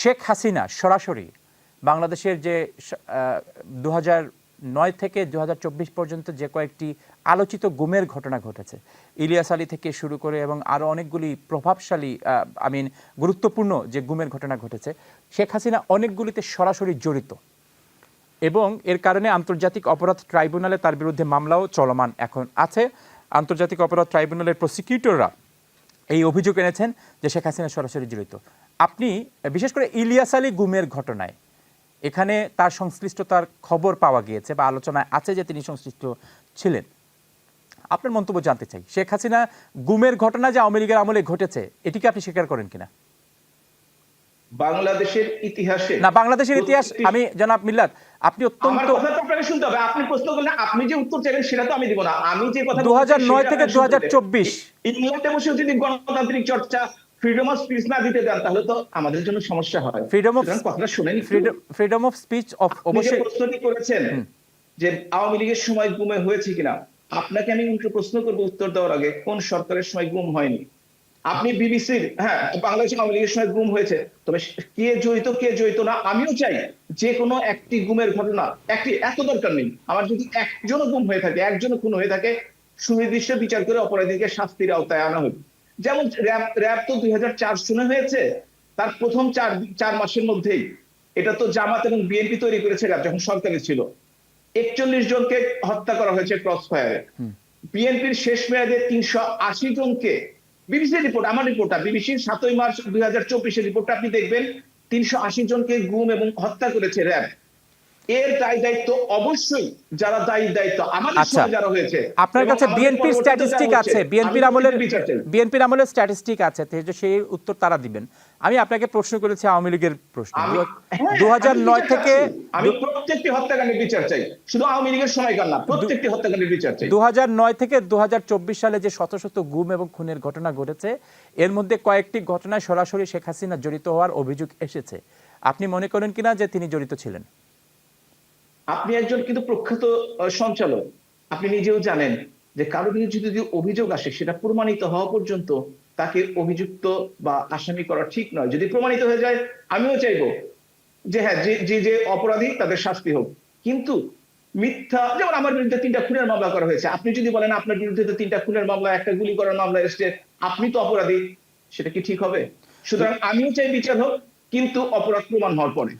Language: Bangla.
শেখ হাসিনা সরাসরি বাংলাদেশের যে দু নয় থেকে দু হাজার চব্বিশ পর্যন্ত যে কয়েকটি আলোচিত গুমের ঘটনা ঘটেছে, ইলিয়াস আলী থেকে শুরু করে এবং আরও অনেকগুলি প্রভাবশালী আই মিন গুরুত্বপূর্ণ যে গুমের ঘটনা ঘটেছে, শেখ হাসিনা অনেকগুলিতে সরাসরি জড়িত এবং এর কারণে আন্তর্জাতিক অপরাধ ট্রাইব্যুনালে তার বিরুদ্ধে মামলাও চলমান এখন আছে। আন্তর্জাতিক অপরাধ ট্রাইব্যুনালের প্রসিকিউটররা এই অভিযোগ এনেছেন যে শেখ হাসিনা সরাসরি জড়িত। আপনি, বিশেষ করে ইলিয়াস আলী গুমের ঘটনায়, এখানে তার সংশ্লিষ্টতার খবর পাওয়া গিয়েছে বা আলোচনায় আছে যে তিনি সংশ্লিষ্ট ছিলেন। আপনার মন্তব্য জানতে চাই, শেখ হাসিনা গুমের ঘটনা যে আওয়ামী লীগের আমলে ঘটেছে এটিকে আপনি স্বীকার করেন কিনা? বাংলাদেশের ইতিহাসে না বাংলাদেশের ইতিহাস আমি জনাব মিল্লাত আপনি আমার অত্যন্ত কথা তো আপনাকে শুনতে হবে। আপনি প্রশ্ন করলে আপনি যে উত্তর সেটা তো আমি দিব না। আমি যে কথা 2009 থেকে 2024 ইংল্যান্ডে বসে যদি গণতান্ত্রিক চর্চা ফ্রিডম অফ স্পিচ না দিতে দেন তাহলে তো আমাদের জন্য সমস্যা হয়। Of- সুতরাং কথাটা শুনেন। Freedom freedom of speech of অবশ্যই প্রশ্নটি করেছেন যে আওয়ামী লীগের সময় গুমে হয়েছে কিনা আপনাকে আমি উল্টো প্রশ্ন করব উত্তর দেওয়ার আগে কোন সরকারের সময় গুম হয়নি? আপনি বিবিসির হ্যাঁ বাংলাদেশ আওয়ামী লীগের সময় গুম হয়েছে। তবে কে জড়িত কে জড়িত না আমিও চাই যে কোনো একটি গুমের ঘটনা একটি এত দরকার নেই। আমার যদি একজনও গুম হয়ে থাকে একজনও খুন হয়ে থাকে সুনির্দিষ্ট বিচার করে অপরাধীকে শাস্তির আওতায় আনা হবে। যেমন র্যাব র্যাব তো দুই হাজার চার শুনে হয়েছে তার প্রথম চার চার মাসের মধ্যেই। এটা তো জামাত এবং বিএনপি তৈরি করেছে র্যাব যখন সরকারে ছিল। একচল্লিশ জনকে হত্যা করা হয়েছে ক্রস ফায়ারে বিএনপির শেষ মেয়াদে তিনশো আশি জনকে বিবিসি রিপোর্ট আমার রিপোর্টটা বিবিসির সাতই মার্চ দুই হাজার চব্বিশের রিপোর্টটা আপনি দেখবেন, তিনশো আশি জনকে গুম এবং হত্যা করেছে র্যাব। এর দায় দায়িত্ব অবশ্যই যারা দায়ী দায়িত্ব আমাদের আচ্ছা। সময় যারা হয়েছে আপনার কাছে স্ট্যাটিস্টিক আছে বিএনপির আমলের বিএনপির আমলের স্ট্যাটিস্টিক আছে সেই উত্তর তারা দিবেন। আমি আপনাকে প্রশ্ন করেছি আওয়ামী লীগের প্রশ্ন। হ্যাঁ, দু নয় থেকে আমি প্রত্যেকটি হত্যাকাণ্ডের বিচার চাই। শুধু আওয়ামী লীগের না প্রত্যেকটি হত্যাকাণ্ডের বিচার চাই। দু নয় থেকে দু হাজার চব্বিশ সালে যে শত শত গুম এবং খুনের ঘটনা ঘটেছে এর মধ্যে কয়েকটি ঘটনায় সরাসরি শেখ হাসিনা জড়িত হওয়ার অভিযোগ এসেছে। আপনি মনে করেন কিনা যে তিনি জড়িত ছিলেন? আপনি একজন কিন্তু প্রখ্যাত সঞ্চালক। আপনি নিজেও জানেন যে কারও বিরুদ্ধে যদি অভিযোগ আসে, সেটা প্রমাণিত হওয়া পর্যন্ত তাকে অভিযুক্ত বা আসামি করা ঠিক নয়। যদি প্রমাণিত হয়ে যায়, আমিও চাইব যে হ্যাঁ যে যে অপরাধী তাদের শাস্তি হোক। কিন্তু মিথ্যা, যেমন আমার বিরুদ্ধে তিনটা খুনের মামলা করা হয়েছে। আপনি যদি বলেন আপনার বিরুদ্ধে তো তিনটা খুনের মামলা, একটা গুলি করার মামলা এসছে, আপনি তো অপরাধী, সেটা কি ঠিক হবে? সুতরাং আমিও চাই বিচার হোক, কিন্তু অপরাধ প্রমাণ হওয়ার পরে।